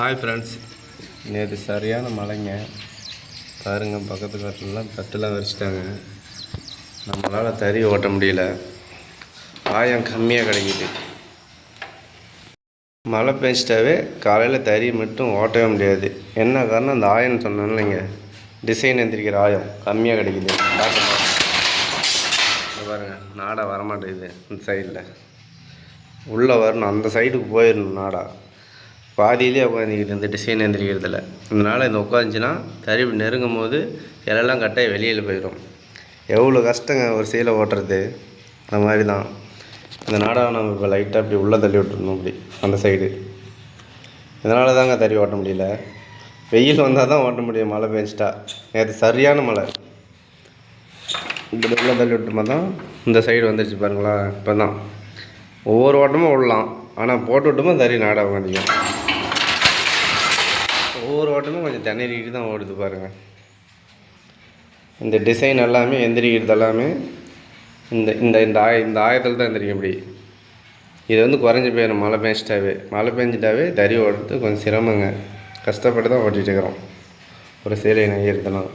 Hi friends நேற்று சரியான மழைங்க. பாருங்க பக்கத்து காட்டிலலாம் தட்டுலாம் வரிச்சிட்டாங்க. நம்மளால் தறி ஓட்ட முடியல. ஆயம் கம்மியாக கிடைக்குது. மழை பெஞ்சிட்டாவே காலையில் தறி மட்டும் ஓட்டவே முடியாது. என்ன காரணம்? அந்த ஆயம்னு சொன்னோம் இல்லைங்க டிசைன் எந்திரிக்கிற ஆயம் கம்மியாக கிடைக்குது. காட்டுங்க இங்க பாருங்க நாடா வரமாட்டேங்குது. இந்த சைடில் உள்ளே வரணும். அந்த சைடுக்கு போயிடணும் நாடா. பாதியிலே உட்காந்துக்கிட்டு இந்த டிசைன் எந்திரிக்கிறதுல. இதனால் இந்த உட்காந்துச்சுன்னா தறி நெருங்கும் போது இலெல்லாம் கட்டாய வெளியில் போயிடும் எவ்வளோ கஷ்டங்க ஒரு சீலை ஓட்டுறது. அந்த மாதிரி தான் இந்த நாடகம் நம்ம இப்போ லைட்டாக அப்படி உள்ளே தள்ளி விட்டுருணும் அப்படி அந்த சைடு இதனால தாங்க தறி ஓட்ட முடியல. வெயில் வந்தால் தான் ஓட்ட முடியும். மழை பெஞ்சிட்டா. நேற்று சரியான மழை. இப்படி உள்ளே தள்ளி விட்டுமா தான் இந்த சைடு வந்துருச்சு பாருங்களா இப்போ தான் ஒவ்வொரு ஓட்டமும் விடலாம். ஆனால் போட்டு விட்டுமா தறி நாடகம் அதிகம் ஒவ்வொரு ஓட்டமும் கொஞ்சம் தண்ணீரிக்கிட்டு தான் ஓடுது பாருங்கள் இந்த டிசைன் எல்லாமே எந்திரிக்கிறது எல்லாமே இந்த இந்த இந்த ஆய இந்த ஆயத்தில் தான் எந்திரிக்கும் இப்படி இது வந்து குறைஞ்சி போயிடும் மழை பெஞ்சிட்டாவே. மழை பெஞ்சிட்டாவே தறி ஓடுறது கொஞ்சம் சிரமங்க. கஷ்டப்பட்டு தான் ஓட்டிகிட்டு இருக்கிறோம் ஒரு சேலை நெய்யறதுலாம்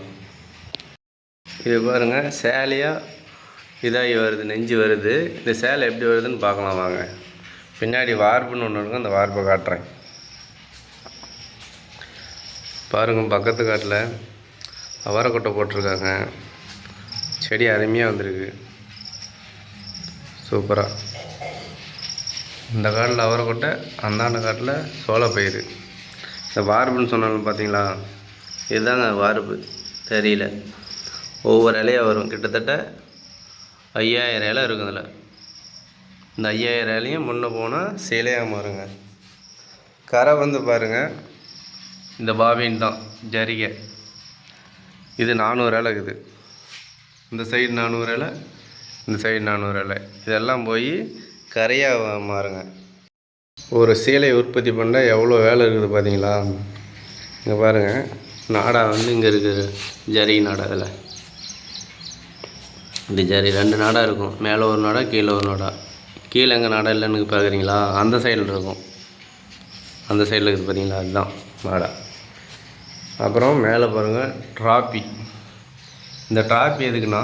இது பாருங்க சேலையாக இதாகி வருது நெஞ்சு வருது. இந்த சேலை எப்படி வருதுன்னு பார்க்கலாம் வாங்க. பின்னாடி வார்ப்புன்னு ஒன்று இருக்கும் அந்த வார்ப்பை காட்டுறேன். பாருங்கள் பக்கத்து காட்டில் அவரைக்கொட்டை போட்டிருக்காங்க. செடி அருமையாக வந்திருக்கு. சூப்பராக இந்த காட்டில் அவரைக்கொட்டை அந்தாண்ட காட்டில் சோளப்பயிறு இந்த வார்ப்புன்னு சொன்னாலும் பார்த்தீங்களா இதுதாங்க வார்ப்பு. தெரியல. ஒவ்வொரு இலையாக வரும். கிட்டத்தட்ட ஐயாயிரம் இலை இருக்கும் இதில். இந்த ஐயாயிரம் இலையும் முன்னே போனால் சேலையாக மாறுங்க. கரை வந்து பாருங்கள் இந்த பாபின் தான் ஜரிகை. இது நானூறு இலை இருக்குது இந்த சைடு நானூறு இலை இந்த சைடு நானூறு இலை. இதெல்லாம் போய் கரையாக மாறுங்க. ஒரு சீலை உற்பத்தி பண்ண எவ்வளோ வேலை இருக்குது பார்த்தீங்களா இங்கே பாருங்கள் நாடா வந்து இங்கே இருக்குது ஜரி நாடா இதில். இந்த ஜரி ரெண்டு நாடா இருக்கும் மேலே ஒரு நாடா கீழே ஒரு நாடா. கீழே எங்கே நாடா இல்லைன்னு பார்க்குறீங்களா அந்த சைடில் இருக்கும். அந்த சைடில் இருக்குது பார்த்தீங்களா அதுதான் நாடா. அப்புறம் மேலே பாருங்கள் ட்ராப்பி இந்த ட்ராப்பி எதுக்குன்னா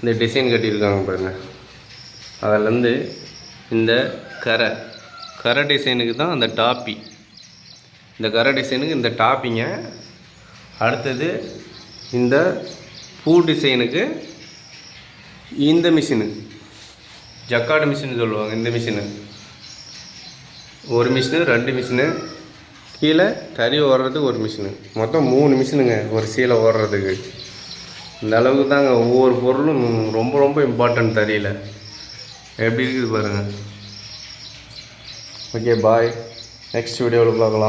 இந்த டிசைன் கட்டியிருக்காங்க பாருங்கள் அதிலேருந்து இந்த கரை. கரை டிசைனுக்கு தான் அந்த டாப்பி இந்த கரை டிசைனுக்கு இந்த டாப்பிங்க அடுத்தது இந்த பூ டிசைனுக்கு இந்த மிஷினு ஜக்காடு மிஷின் சொல்லுவாங்க இந்த மிஷினு ஒரு மிஷினு ரெண்டு மிஷினு கீழே தறி ஓடுறதுக்கு ஒரு மிஷினு மொத்தம் மூணு மிஷினுங்க ஒரு சீலை ஓடுறதுக்கு. இந்த அளவுக்கு தாங்க ஒவ்வொரு பொருளும் ரொம்ப ரொம்ப இம்பார்ட்டன்ட் தறியில். எப்படி இருக்குது பாருங்கள் ஓகே பாய் நெக்ஸ்ட் வீடியோவில் பார்க்கலாம்.